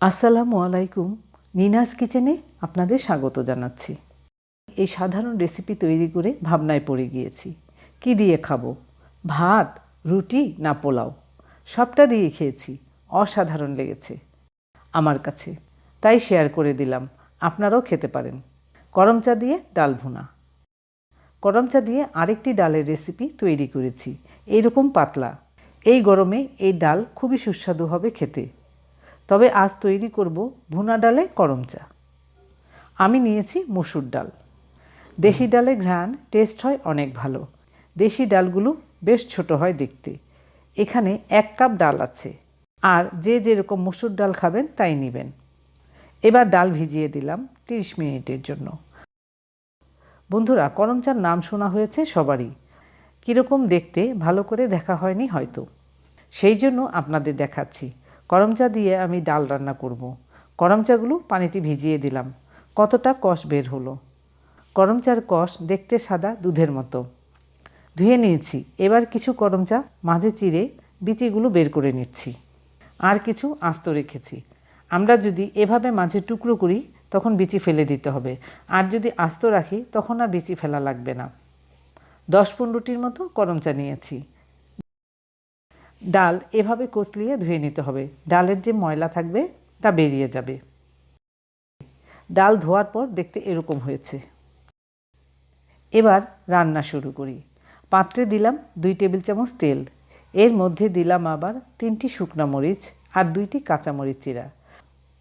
আসসালামু আলাইকুম। নিনাস কিচেনে আপনাদের স্বাগত জানাচ্ছি। এই সাধারণ রেসিপি তৈরি করে ভাবনায় পড়ে গিয়েছি। কি দিয়ে খাব? ভাত, রুটি না পোলাও? সবটা দিয়ে খেয়েছি। অসাধারণ লেগেছে আমার কাছে। তাই শেয়ার করে দিলাম। আপনারাও খেতে পারেন। করম চা দিয়ে ডাল ভুনা। করম চা দিয়ে আরেকটি ডালের রেসিপি তৈরি করেছি। এইরকম পাতলা। এই গরমে এই ডাল খুবই সুস্বাদু হবে খেতে। তবে আজ তৈরি করব ভুনা ডালে করম চা। আমি নিয়েছি মসুর ডাল। দেশি ডালে ঘ্রাণ টেস্ট হয় অনেক ভালো। দেশি ডালগুলো বেশ ছোট হয় দেখতে। এখানে এক কাপ ডাল আছে। আর যে যেরকম মসুর ডাল খাবেন তাই নেবেন। এবার ডাল ভিজিয়ে দিলাম তিরিশ মিনিটের জন্য। বন্ধুরা করম চার নাম শোনা হয়েছে সবারই। কীরকম দেখতে ভালো করে দেখা হয়নি হয়তো। সেই জন্য আপনাদের দেখাচ্ছি। করম চা দিয়ে আমি ডাল রান্না করব। করম চাগুলো পানিতে ভিজিয়ে দিলাম। কতটা কষ বের হলো? করম চার কষ দেখতে সাদা দুধের মতো। ধুয়ে নিয়েছি। এবার কিছু করম চা মাঝে চিরে বিচিগুলো বের করে নিচ্ছি। আর কিছু আস্ত রেখেছি। আমরা যদি এভাবে মাঝে টুকরো করি, তখন বিচি ফেলে দিতে হবে। আর যদি আস্ত রাখি, তখন আর বিচি ফেলা লাগবে না। দশ পনেরোটির মতো করম চা নিয়েছি। ডাল এভাবে কচলিয়ে ধুয়ে নিতে হবে। ডালের যে ময়লা থাকবে, তা বেরিয়ে যাবে। ডাল ধোয়ার পর দেখতে এরকম হয়েছে। এবার রান্না শুরু করি। পাত্রে দিলাম দুই টেবিল চামচ তেল। এর মধ্যে দিলাম আবার তিনটি শুকনা মরিচ আর দুইটি কাঁচা মরিচ চিরা।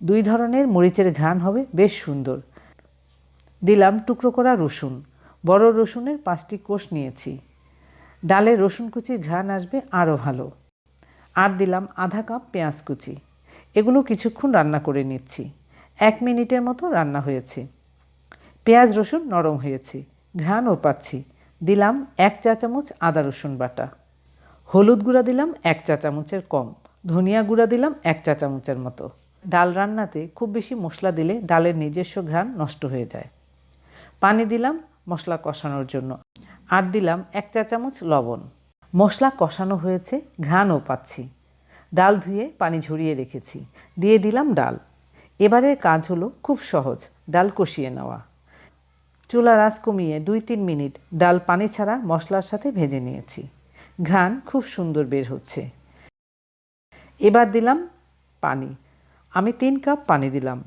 দুই ধরনের মরিচের ঘ্রাণ হবে, বেশ সুন্দর। দিলাম টুকরো করা রসুন। বড় রসুনের পাঁচটি কোষ নিয়েছি। ডালে রসুন কুচির ঘ্রাণ আসবে আরও ভালো। আর দিলাম আধা কাপ পেঁয়াজ কুচি। এগুলো কিছুক্ষণ রান্না করে নিচ্ছি। এক মিনিটের মতো রান্না হয়েছে। পেঁয়াজ রসুন নরম হয়েছে, ঘ্রাণও পাচ্ছি। দিলাম এক চা চামচ আদা রসুন বাটা। হলুদ গুঁড়া দিলাম এক চা চামচের কম। ধনিয়া গুঁড়া দিলাম এক চা চামচের মতো। ডাল রান্নাতে খুব বেশি মশলা দিলে ডালের নিজস্ব ঘ্রাণ নষ্ট হয়ে যায়। পানি দিলাম মশলা কষানোর জন্য। আর দিলাম এক চা চামচ লবণ। মশলা কষানো হয়েছে, ঘ্রাণও পাচ্ছি। ডাল ধুয়ে পানি ঝরিয়ে রেখেছি। দিয়ে দিলাম ডাল। এবারের কাজ হলো খুব সহজ, ডাল কষিয়ে নেওয়া। চুলা রাস কমিয়ে দুই তিন মিনিট ডাল পানি ছাড়া মশলার সাথে ভেজে নিয়েছি। ঘ্রাণ খুব সুন্দর বের হচ্ছে। এবার দিলাম পানি। আমি তিন কাপ পানি দিলাম।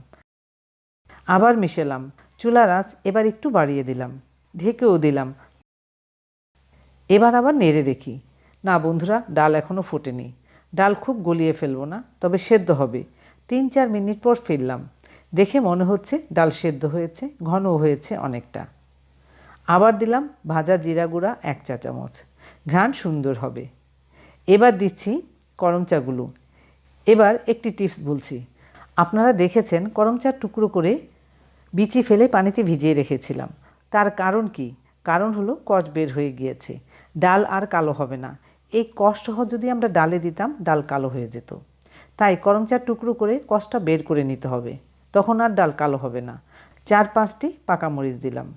আবার মিশেলাম। চুলার আঁচ এবার একটু বাড়িয়ে দিলাম। ঢেকেও দিলাম। এবার আবার নেড়ে দেখি। না বন্ধুরা, ডাল এখনও ফোটেনি। ডাল খুব গলিয়ে ফেলব না, তবে সেদ্ধ হবে। তিন চার মিনিট পর ফিরলাম। দেখে মনে হচ্ছে ডাল সেদ্ধ হয়েছে ঘন হয়েছে অনেকটা। আবার দিলাম ভাজা জিরা গুঁড়া এক চা চামচ। ঘ্রাণ সুন্দর হবে। এবার দিচ্ছি করম চাগুলো। এবার একটি টিপস বলছি। আপনারা দেখেছেন করম চার টুকরো করে বিচি ফেলে পানিতে ভিজিয়ে রেখেছিলাম। তার কারণ কি? কারণ হলো কচ বের হয়ে গিয়েছে। ডাল আর কালো হবে না। এই কষসহ যদি আমরা ডালে দিতাম, ডাল কালো হয়ে যেত। তাই করম চার টুকরো করে কষটা বের করে নিতে হবে। তখন আর ডাল কালো হবে না। চার পাঁচটি পাকা মরিচ দিলাম।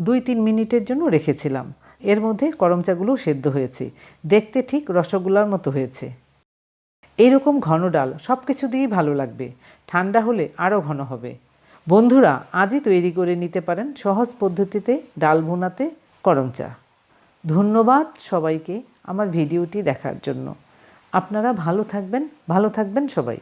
দুই তিন মিনিটের জন্য রেখেছিলাম। এর মধ্যে করম চাগুলো সেদ্ধ হয়েছে। দেখতে ঠিক রসগোল্লার মতো হয়েছে। এইরকম ঘন ডাল সব কিছু দিয়েই ভালো লাগবে। ঠান্ডা হলে আরও ঘন হবে। বন্ধুরা, আজই তৈরি করে নিতে পারেন সহজ পদ্ধতিতে ডাল ভুনাতে করম চা। ধন্যবাদ সবাইকে আমার ভিডিওটি দেখার জন্য। আপনারা ভালো থাকবেন ভালো থাকবেন সবাই।